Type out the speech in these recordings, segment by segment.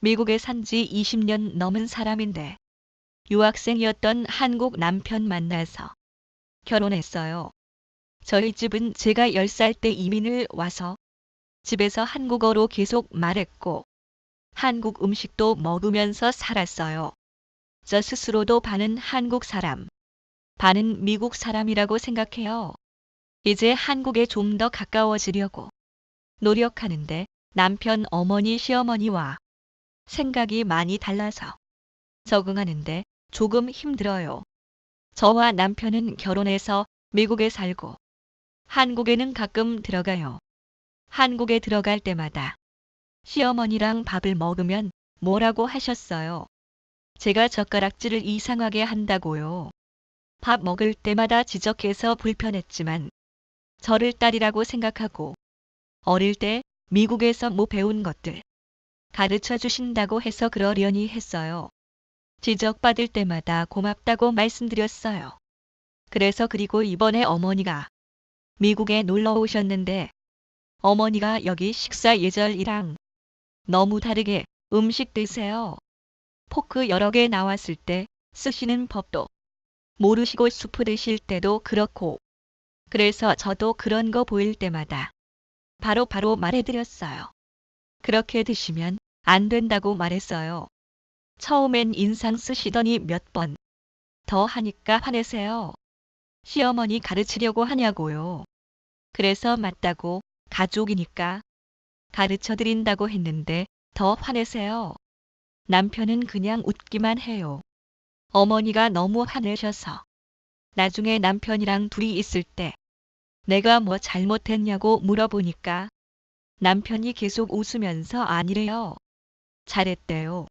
미국에 산 지 20년 넘은 사람인데 유학생이었던 한국 남편 만나서 결혼했어요. 저희 집은 제가 10살 때 이민을 와서 집에서 한국어로 계속 말했고 한국 음식도 먹으면서 살았어요. 저 스스로도 반은 한국 사람, 반은 미국 사람이라고 생각해요. 이제 한국에 좀 더 가까워지려고 노력하는데 남편 어머니 시어머니와 생각이 많이 달라서 적응하는데 조금 힘들어요. 저와 남편은 결혼해서 미국에 살고 한국에는 가끔 들어가요. 한국에 들어갈 때마다 시어머니랑 밥을 먹으면 뭐라고 하셨어요. 제가 젓가락질을 이상하게 한다고요. 밥 먹을 때마다 지적해서 불편했지만 저를 딸이라고 생각하고 어릴 때 미국에서 뭐 배운 것들 가르쳐 주신다고 해서 그러려니 했어요. 지적받을 때마다 고맙다고 말씀드렸어요. 그래서 그리고 이번에 어머니가 미국에 놀러 오셨는데 어머니가 여기 식사 예절이랑 너무 다르게 음식 드세요. 포크 여러 개 나왔을 때 쓰시는 법도 모르시고 수프 드실 때도 그렇고 그래서 저도 그런 거 보일 때마다 바로 바로 말해드렸어요. 그렇게 드시면 안 된다고 말했어요. 처음엔 인상 쓰시더니 몇 번 더 하니까 화내세요. 시어머니 가르치려고 하냐고요. 그래서 맞다고 가족이니까 가르쳐 드린다고 했는데 더 화내세요. 남편은 그냥 웃기만 해요. 어머니가 너무 화내셔서 나중에 남편이랑 둘이 있을 때 내가 뭐 잘못했냐고 물어보니까 남편이 계속 웃으면서 아니래요. 잘했대요.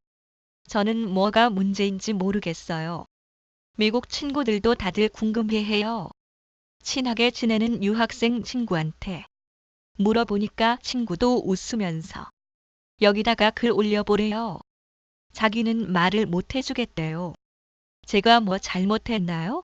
저는 뭐가 문제인지 모르겠어요. 미국 친구들도 다들 궁금해 해요. 친하게 지내는 유학생 친구한테 물어보니까 친구도 웃으면서 여기다가 글 올려보래요. 자기는 말을 못 해주겠대요. 제가 뭐 잘못했나요?